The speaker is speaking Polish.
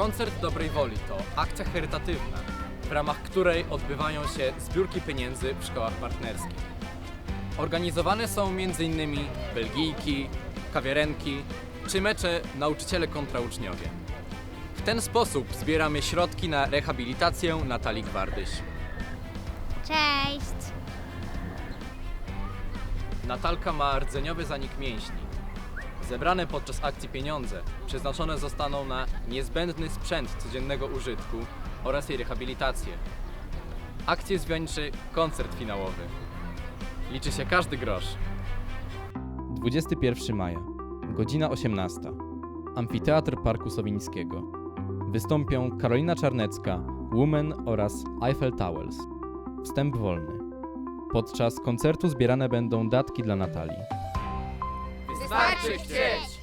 Koncert dobrej woli to akcja charytatywna, w ramach której odbywają się zbiórki pieniędzy w szkołach partnerskich. Organizowane są m.in. belgijki, kawiarenki czy mecze nauczyciele kontra uczniowie. W ten sposób zbieramy środki na rehabilitację Natalii Gwardyś. Cześć! Natalka ma rdzeniowy zanik mięśni. Zebrane podczas akcji pieniądze przeznaczone zostaną na niezbędny sprzęt codziennego użytku oraz jej rehabilitację. Akcję zwieńczy koncert finałowy. Liczy się każdy grosz. 21 maja, godzina 18. Amfiteatr Parku Sowińskiego. Wystąpią Karolina Czarnecka, Woman oraz Eiffel Towers. Wstęp wolny. Podczas koncertu zbierane będą datki dla Natalii. Wystarczy chcieć!